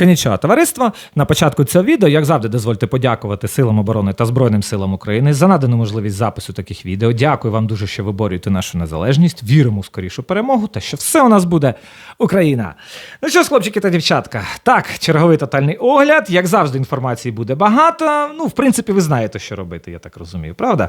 Конічого товариство. На початку цього відео, як завжди, дозвольте подякувати силам оборони та Збройним силам України за надану можливість запису таких відео. Дякую вам дуже, що ви борюєте нашу незалежність. Віримо в скорішу перемогу та що все у нас буде Україна. Ну що ж, хлопчики та дівчатка, так, черговий тотальний огляд. Як завжди, інформації буде багато. Ну, в принципі, ви знаєте, що робити, я так розумію, правда?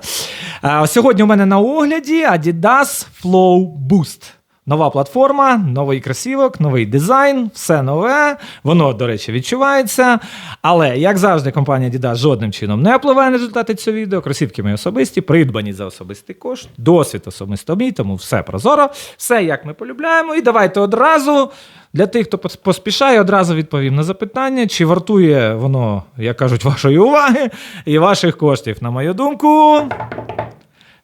А, сьогодні у мене на огляді Adidas Flow Boost. Нова платформа, новий кросівок, новий дизайн, все нове. Воно, до речі, відчувається. Але, як завжди, компанія Adidas жодним чином не впливає на результати цього відео. Кросівки мої особисті, придбані за особистий кошт, досвід особисто мій, тому все прозоро, все як ми полюбляємо. І давайте одразу. Для тих, хто поспішає, одразу відповім на запитання, чи вартує воно, як кажуть, вашої уваги і ваших коштів. На мою думку,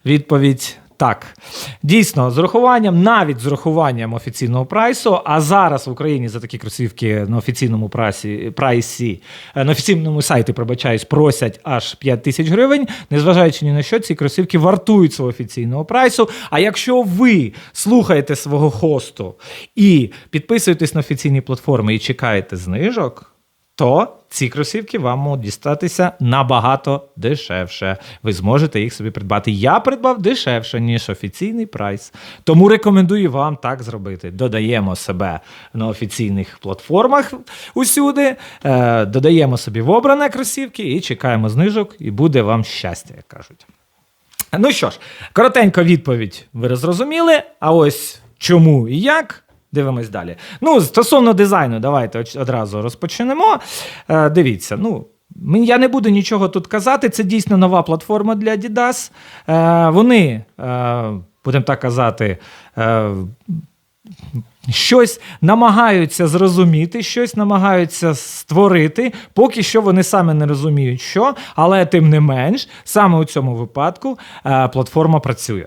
Відповідь так. Дійсно, з урахуванням, навіть з урахуванням офіційного прайсу, а зараз в Україні за такі кросівки на офіційному прайсі, прайсі е, на офіційному сайті, пробачаюсь, просять аж 5 тисяч гривень. Незважаючи ні на що, ці кросівки вартують свого офіційного прайсу. А якщо ви слухаєте свого хосту і підписуєтесь на офіційні платформи і чекаєте знижок, то ці кросівки вам можуть дістатися набагато дешевше. Ви зможете їх собі придбати. Я придбав дешевше, ніж офіційний прайс. Тому рекомендую вам так зробити. Додаємо себе на офіційних платформах усюди, е, додаємо собі в обране кросівки і чекаємо знижок, і буде вам щастя, як кажуть. Ну що ж, коротенько відповідь ви зрозуміли. А ось чому і як. Дивимось далі. Ну, стосовно дизайну, давайте одразу розпочнемо. Е, дивіться, ну. Я не буду нічого тут казати. Це дійсно нова платформа для Adidas. Е, вони, е, будемо так казати, е, щось намагаються зрозуміти, щось намагаються створити. Поки що вони самі не розуміють, що, але тим не менш, саме у цьому випадку е, платформа працює.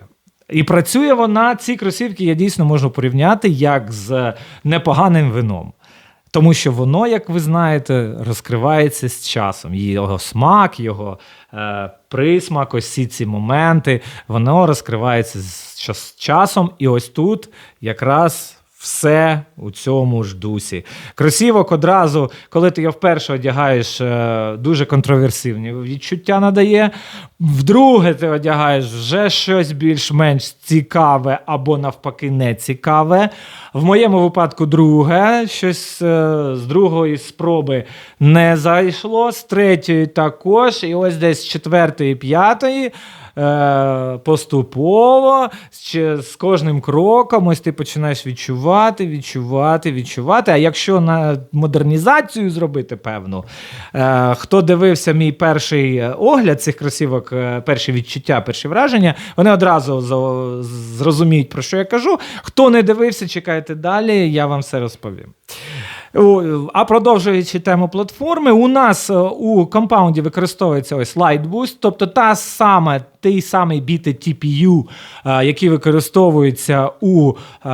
І працює вона, ці кросівки я дійсно можу порівняти як з непоганим вином. Тому що воно, як ви знаєте, розкривається з часом. Його смак, його е, присмак, ось всі ці моменти, воно розкривається з час- часом. І ось тут якраз все у цьому ж дусі. Кросівок одразу, коли ти його вперше одягаєш, е, дуже контроверсивні відчуття надає. Вдруге ти одягаєш вже щось більш-менш цікаве або навпаки не цікаве. В моєму випадку друге, щось е, з другої спроби не зайшло, з третьої також, і ось десь з четвертої, п'ятої. Е, поступово з кожним кроком ось ти починаєш відчувати, відчувати, відчувати. А якщо на модернізацію зробити певну, е, хто дивився мій перший е, огляд цих кросівок, перші відчуття, перші враження, вони одразу зрозуміють, про що я кажу. Хто не дивився, чекайте далі, я вам все розповім. А продовжуючи тему платформи, у нас е, у компаунді використовується ось Lightboost, тобто та сама, той самий біти TPU, е, який використовується у е,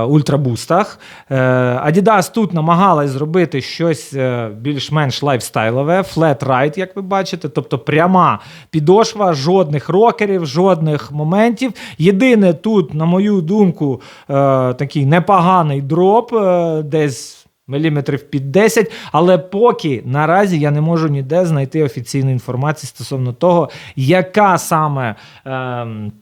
ультрабустах. Adidas тут намагалась зробити щось більш-менш лайфстайлове, flat ride, як ви бачите, тобто пряма підошва, жодних рокерів, жодних моментів. Єдине тут, на мою думку, такий непоганий дроп, десь міліметрів під 10, але поки наразі я не можу ніде знайти офіційної інформації стосовно того, яка саме. Ем,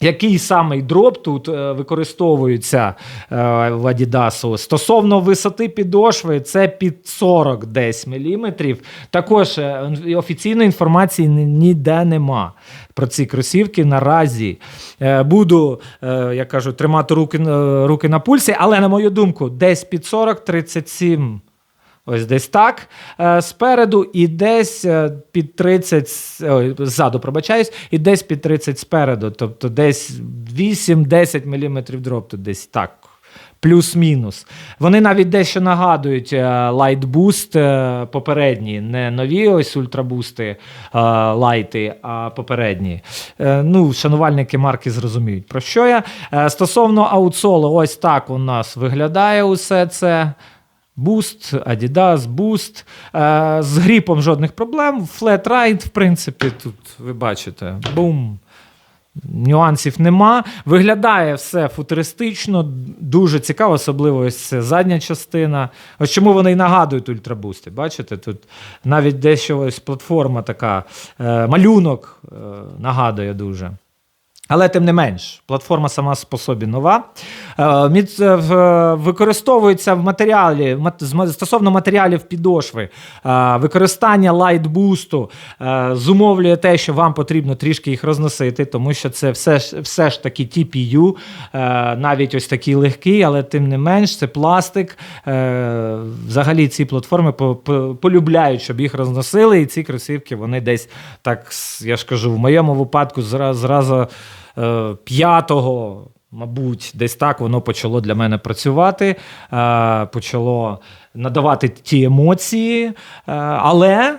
який самий дроп тут е, використовується е, в Adidas? Стосовно висоти підошви, це під 40 десь міліметрів. Також е, офіційної інформації ніде нема про ці кросівки наразі. Буду, як кажуть, тримати руки, руки на пульсі, але на мою думку, десь під 40-37 Ось десь так. Е, спереду і десь е, під 30, ой, ззаду, пробачаюсь, і десь під 30 спереду. Тобто десь 8-10 мм дроп, десь так. Плюс-мінус. Вони навіть дещо нагадують Boost е, попередні, не нові ось ультрабусти лайти, а попередні. Ну, шанувальники марки зрозуміють, про що я. Стосовно аутсолу, ось так у нас виглядає усе це. Boost, Adidas, Boost. З гріпом жодних проблем. Flat Ride, в принципі, тут ви бачите, бум. Нюансів нема. Виглядає все футуристично, дуже цікаво, особливо ось це задня частина. Ось чому вони і нагадують ультрабусти. Бачите, тут навіть дещо ось платформа така, е, малюнок е, нагадує дуже. Але тим не менш, платформа сама по собі нова. Е, е, в- Використовується в матеріалі стосовно матеріалів підошви. е, Використання лайтбусту е, зумовлює те, що вам потрібно трішки їх розносити, тому що це все ж, все ж таки TPU, е, навіть ось такий легкий, але тим не менш, це пластик. Е, Взагалі ці платформи по- по- полюбляють, щоб їх розносили, і ці кросівки вони десь так, я ж кажу, в моєму випадку зразу, е, п'ятого. Мабуть, десь так воно почало для мене працювати, е, почало надавати ті емоції, е, але,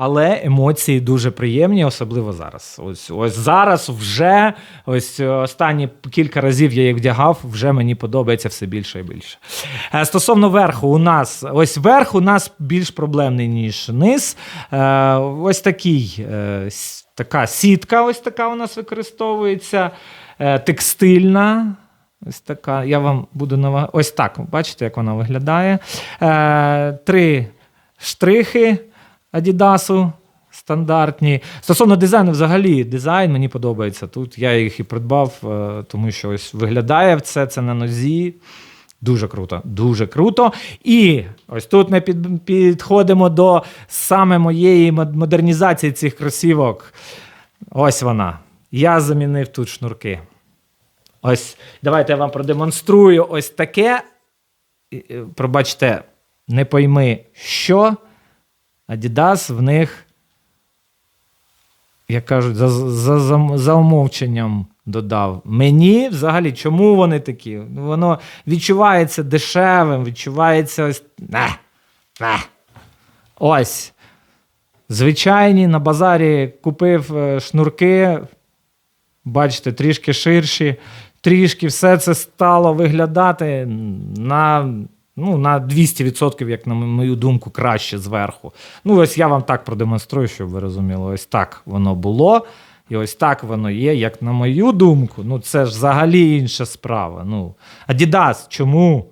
але емоції дуже приємні, особливо зараз. Ось, ось зараз вже ось е, останні кілька разів я їх вдягав, вже мені подобається все більше і більше. Е, Стосовно верху, у нас ось верх у нас більш проблемний, ніж низ. Е, Ось такий, така сітка, ось така у нас використовується. Текстильна. Ось така. Я вам буду нава... Ось так. Бачите, як вона виглядає. Три штрихи Адідасу стандартні. Стосовно дизайну, взагалі, дизайн мені подобається. Тут я їх і придбав, е, тому що ось виглядає все це на нозі. Дуже круто, дуже круто. І ось тут ми під, підходимо до саме моєї модернізації цих кросівок. Ось вона. Я замінив тут шнурки. Ось, давайте я вам продемонструю ось таке. Пробачте, не пойми, що Adidas в них, як кажуть, за, за, за, за умовченням додав. Мені взагалі, чому вони такі? Воно відчувається дешевим, відчувається ось. Не, не. Ось. Звичайні, на базарі купив е, шнурки, бачите, трішки ширші, трішки все це стало виглядати на, ну, на 200%, як на мою думку, краще зверху. Ну, ось я вам так продемонструю, щоб ви розуміли. Ось так воно було. І ось так воно є, як на мою думку. Ну, це ж взагалі інша справа. Ну, Адідас, чому?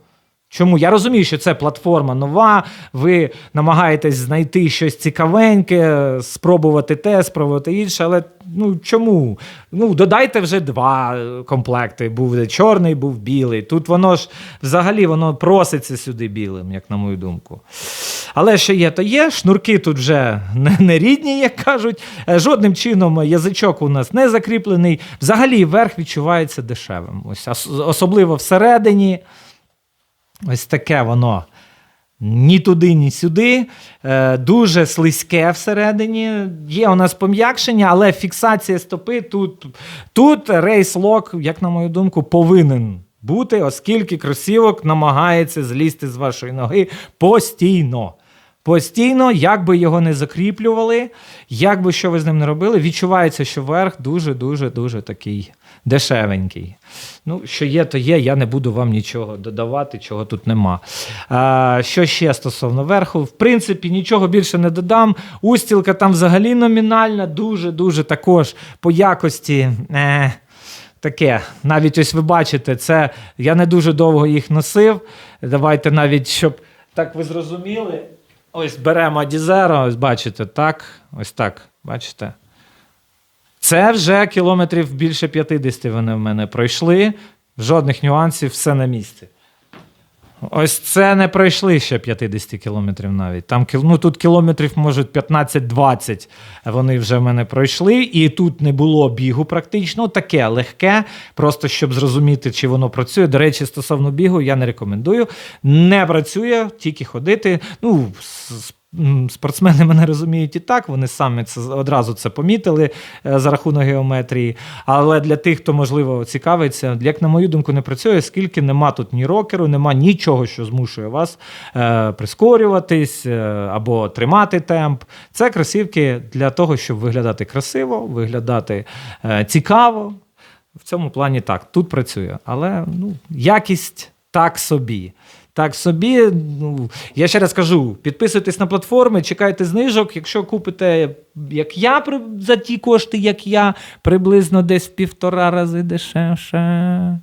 Чому? Я розумію, що це платформа нова, ви намагаєтесь знайти щось цікавеньке, спробувати те, спробувати інше, але ну чому? Ну, додайте вже два комплекти. Був чорний, був білий. Тут воно ж взагалі воно проситься сюди білим, як на мою думку. Але що є, то є. Шнурки тут вже не, не рідні, як кажуть. Е, Жодним чином язичок у нас не закріплений. Взагалі верх відчувається дешевим. Ось особливо всередині. Ось таке воно. Ні туди, ні сюди. Е, дуже слизьке всередині. Є у нас пом'якшення, але фіксація стопи тут, тут рейс-лок, як на мою думку, повинен бути, оскільки кросівок намагається злізти з вашої ноги постійно. Постійно, як би його не закріплювали, як би що ви з ним не робили, відчувається, що верх дуже-дуже дуже такий дешевенький. Ну, що є, то є. Я не буду вам нічого додавати, чого тут нема. А, що ще стосовно верху? В принципі, нічого більше не додам. Устілка там взагалі номінальна, дуже-дуже також по якості. Е, Таке, навіть ось ви бачите, це я не дуже довго їх носив. Давайте навіть, щоб так ви зрозуміли. Ось беремо Дізеро, ось бачите, так, ось так, бачите. Це вже кілометрів більше 50 вони в мене пройшли. Жодних нюансів, все на місці. Ось це не пройшли ще 50 кілометрів навіть. Там ну, тут кілометрів, може, 15-20 вони вже в мене пройшли, і тут не було бігу практично. Таке легке, просто щоб зрозуміти, чи воно працює. До речі, стосовно бігу, я не рекомендую. Не працює, тільки ходити. Ну, спортсмени мене розуміють і так, вони самі це одразу це помітили е, за рахунок геометрії. Але для тих, хто можливо цікавиться, як на мою думку, не працює, оскільки нема тут ні рокеру, нема нічого, що змушує вас е, прискорюватись е, або тримати темп. Це кросівки для того, щоб виглядати красиво, виглядати е, цікаво. В цьому плані так, тут працює, але ну, якість так собі. Так собі. Ну, я ще раз кажу: підписуйтесь на платформи, чекайте знижок. Якщо купите, як я, за ті кошти, як я, приблизно десь в півтора рази дешевше.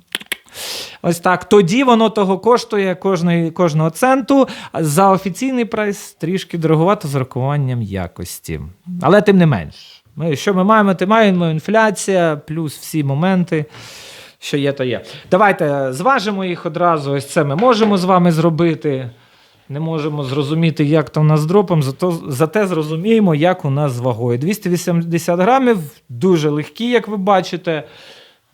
Ось так. Тоді воно того коштує кожної, кожного центу. За офіційний прайс трішки дороговато з урахуванням якості. Але тим не менш. Ми, що ми маємо? Ти маємо інфляція, плюс всі моменти. Що є, то є. Давайте зважимо їх одразу. Ось це ми можемо з вами зробити. Не можемо зрозуміти, як то в нас з дропом, зато, зате зрозуміємо, як у нас з вагою. 280 грамів, дуже легкі, як ви бачите.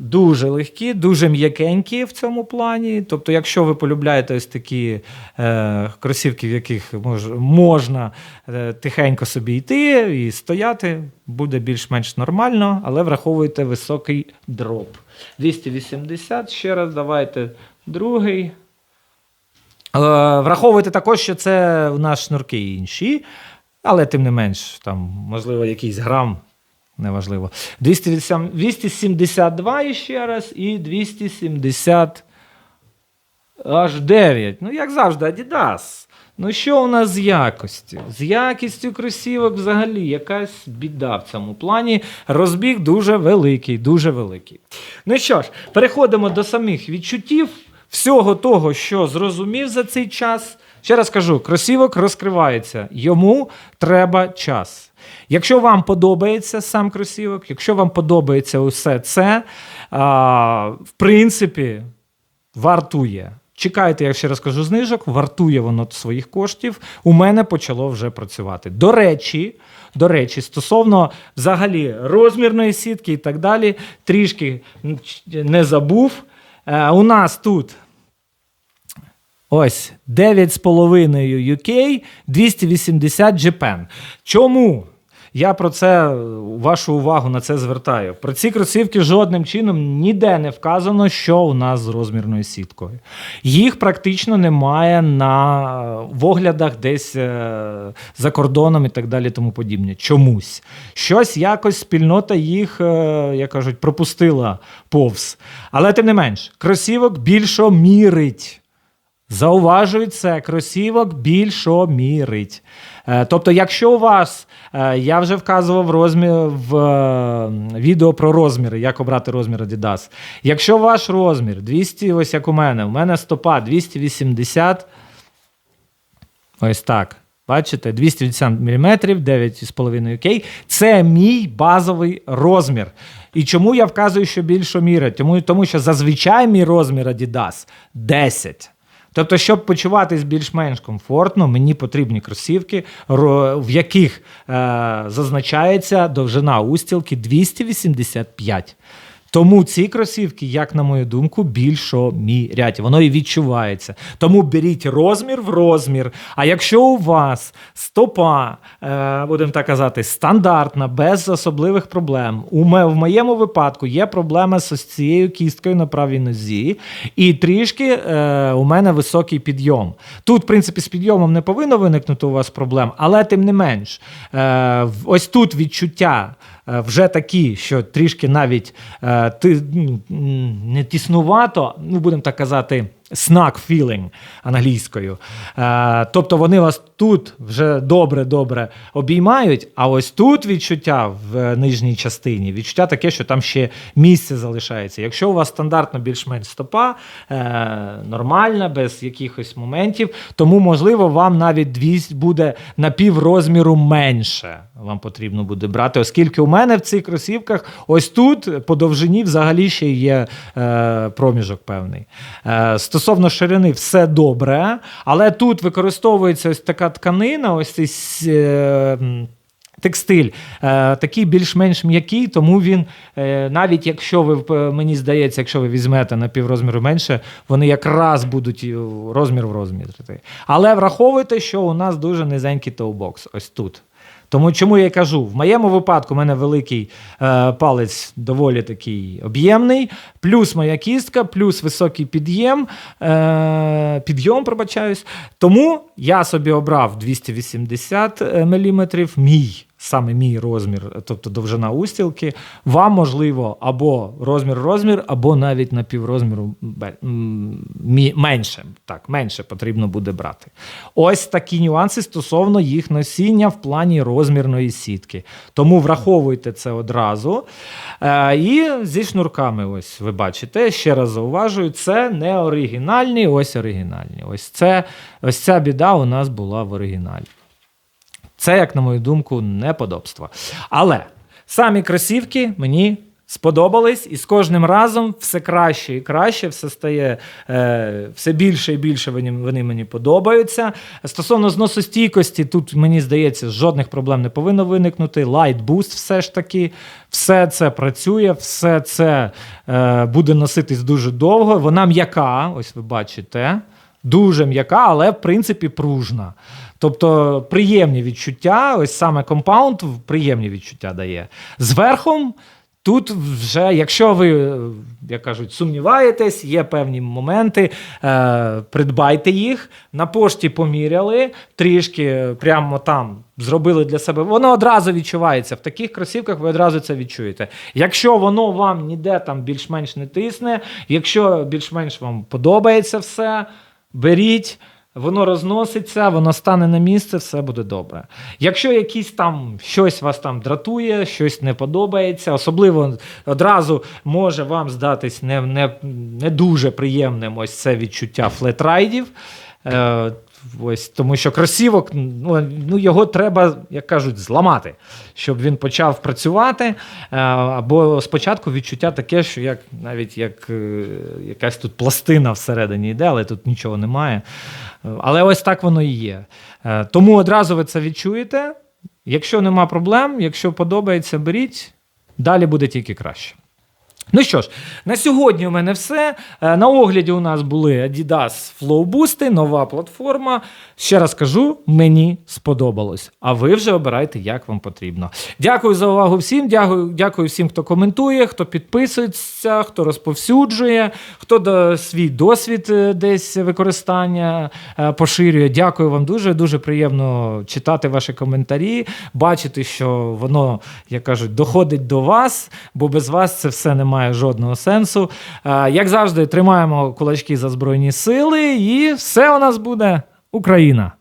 Дуже легкі, дуже м'якенькі в цьому плані. Тобто, якщо ви полюбляєте ось такі е, кросівки, в яких мож, можна е, тихенько собі йти і стояти, буде більш-менш нормально, але враховуйте високий дроп. 280, ще раз давайте другий. Е, враховуйте також, що це у нас шнурки інші, але тим не менш, там, можливо, якийсь грам, неважливо. 272 іще раз і 270 аж 9. Ну, як завжди, Adidas. Ну, що у нас з якістю? З якістю кросівок взагалі якась біда в цьому плані. Розбіг дуже великий, дуже великий. Ну що ж, переходимо до самих відчуттів всього того, що зрозумів за цей час. Ще раз кажу, кросівок розкривається. Йому треба час. Якщо вам подобається сам кросівок, якщо вам подобається усе це, а, в принципі, вартує. Чекайте, я ще раз кажу, знижок, вартує воно своїх коштів. У мене почало вже працювати. До речі, до речі, стосовно взагалі розмірної сітки і так далі, трішки не забув. Е, у нас тут ось 9,5 UK, 280 Japan. Чому? Я про це вашу увагу на це звертаю. Про ці кросівки жодним чином ніде не вказано, що у нас з розмірною сіткою. Їх практично немає на в оглядах десь е, за кордоном і так далі, тому подібне. Чомусь. Щось якось спільнота їх, е, як кажуть, пропустила повз. Але тим не менш, кросівок більшо мірить. Це, кросівок більшомірить. Е, Тобто, якщо у вас, е, я вже вказував розмір в е, відео про розміри, як обрати розмір Adidas. Якщо ваш розмір 200, ось як у мене, у мене стопа 280, ось так. Бачите, 280 мм, 9,5 окей. Це мій базовий розмір. І чому я вказую, що більшомірить? Тому, тому що зазвичай мій розмір Adidas 10. Тобто, щоб почуватись більш-менш комфортно, мені потрібні кросівки, в яких е, зазначається довжина устілки 285. Тому ці кросівки, як на мою думку, більшомірять. Воно і відчувається. Тому беріть розмір в розмір. А якщо у вас стопа, е, будемо так казати, стандартна, без особливих проблем, у в моєму випадку є проблема з цією кісткою на правій нозі, і трішки е, у мене високий підйом. Тут, в принципі, з підйомом не повинно виникнути у вас проблем, але тим не менш, е, ось тут відчуття вже такі, що трішки навіть е, ти, не тіснувато, ну будемо так казати, snack feeling англійською. Е, тобто вони вас тут вже добре-добре обіймають, а ось тут відчуття в е, нижній частині, відчуття таке, що там ще місце залишається. Якщо у вас стандартно більш-менш стопа, е, нормальна, без якихось моментів, тому, можливо, вам навіть 200 буде на пів розміру менше. Вам потрібно буде брати, оскільки у мене в цих кросівках ось тут по довжині взагалі ще є проміжок певний. Е, стосовно ширини, все добре, але тут використовується ось така тканина, ось цей е, Текстиль е, такий більш-менш м'який, тому він, е, навіть якщо ви, е, мені здається, якщо ви візьмете на піврозміру менше, вони якраз будуть розмір в розмір. Але враховуйте, що у нас дуже низенький тоубокс, ось тут. Тому чому я кажу, в моєму випадку у мене великий е, палець доволі такий об'ємний, плюс моя кістка, плюс високий під'єм, е, підйом, пробачаюсь. Тому я собі обрав 280 мм, мій саме мій розмір, тобто довжина устілки, вам можливо або розмір-розмір, або навіть на піврозміру менше. Так, менше потрібно буде брати. Ось такі нюанси стосовно їх носіння в плані розмірної сітки. Тому враховуйте це одразу. Е, і зі шнурками, ось ви бачите, ще раз зауважую, це не оригінальні, ось оригінальні. Ось, це, ось ця біда у нас була в оригіналі. Це, як на мою думку, неподобство. Але самі кросівки мені сподобались, і з кожним разом все краще і краще, все стає е, все більше і більше вони, вони мені подобаються. Стосовно зносостійкості, тут мені здається, жодних проблем не повинно виникнути. Light Boost все ж таки, все це працює, все це е, буде носитись дуже довго. Вона м'яка, ось ви бачите. Дуже м'яка, але в принципі пружна. Тобто приємні відчуття, ось саме компаунд приємні відчуття дає. Зверхом, тут вже, якщо ви, е, як кажуть, сумніваєтесь, є певні моменти, е, придбайте їх, на пошті поміряли, трішки прямо там зробили для себе. Воно одразу відчувається. В таких кросівках ви одразу це відчуєте. Якщо воно вам ніде там більш-менш не тисне, якщо більш-менш вам подобається все, беріть. Воно розноситься, воно стане на місце, все буде добре. Якщо якісь там щось вас там дратує, щось не подобається, особливо одразу може вам здатись не, не, не дуже приємним ось це відчуття флетрайдів. Ось, тому що кросівок, ну, ну його треба, як кажуть, зламати, щоб він почав працювати. Е, або спочатку відчуття таке, що як навіть як е, якась тут пластина всередині йде, але тут нічого немає. Е, Але ось так воно і є. Тому одразу ви це відчуєте. Якщо нема проблем, якщо подобається, беріть, далі буде тільки краще. Ну що ж, на сьогодні у мене все. Е, На огляді у нас були Adidas Flow Boost, нова платформа. Ще раз кажу, мені сподобалось. А ви вже обирайте, як вам потрібно. Дякую за увагу всім. Дякую, дякую всім, хто коментує, хто підписується, хто розповсюджує, хто до свій досвід е, десь використання е, поширює. Дякую вам дуже. Дуже приємно читати ваші коментарі, бачити, що воно, як кажуть, доходить до вас, бо без вас це все не має жодного сенсу. Е, Як завжди, тримаємо кулачки за Збройні Сили, і все у нас буде Україна.